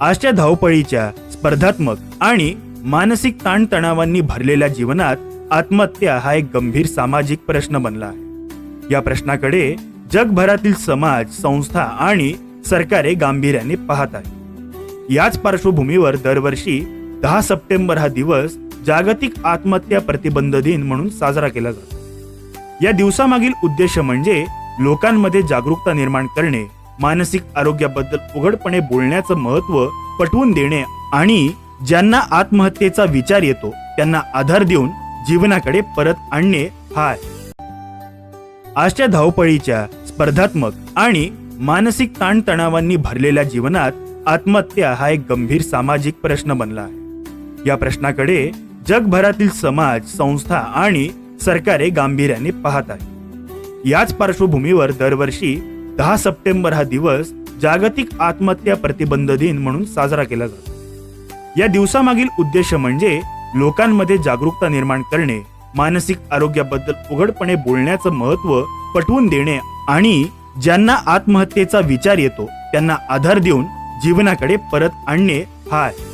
आजच्या धावपळीच्या स्पर्धात्मक आणि मानसिक ताणतणावांनी भरलेल्या जीवनात आत्महत्या हा एक गंभीर सामाजिक प्रश्न बनला आहे. या प्रश्नाकडे जगभरातील समाज संस्था आणि सरकारे गांभीर्याने पाहत आहे याच पार्श्वभूमीवर दरवर्षी दहा सप्टेंबर हा दिवस जागतिक आत्महत्या प्रतिबंध दिन म्हणून साजरा केला जातो. या दिवसामागील उद्देश म्हणजे लोकांमध्ये जागरूकता निर्माण करणे मानसिक आरोग्याबद्दल उघडपणे बोलण्याचं महत्त्व पटवून देणे आणि ज्यांना आत्महत्येचा विचार येतो त्यांना आधार देऊन जीवनाकडे परत आणणे हा आहे. आजच्या धावपळीच्या स्पर्धात्मक आणि मानसिक ताणतणावांनी भरलेल्या जीवनात आत्महत्या हा एक गंभीर सामाजिक प्रश्न बनला आहे. या प्रश्नाकडे जगभरातील समाज संस्था आणि सरकारे गांभीर्याने पाहत आहे याच पार्श्वभूमीवर दरवर्षी दहा सप्टेंबर हा दिवस जागतिक आत्महत्या प्रतिबंध दिन म्हणून साजरा केला जातो. या दिवसामागील उद्देश म्हणजे लोकांमध्ये जागरूकता निर्माण करणे मानसिक आरोग्याबद्दल उघडपणे बोलण्याचं महत्त्व पटवून देणे आणि ज्यांना आत्महत्येचा विचार येतो त्यांना आधार देऊन जीवनाकडे परत आणणे हा आहे.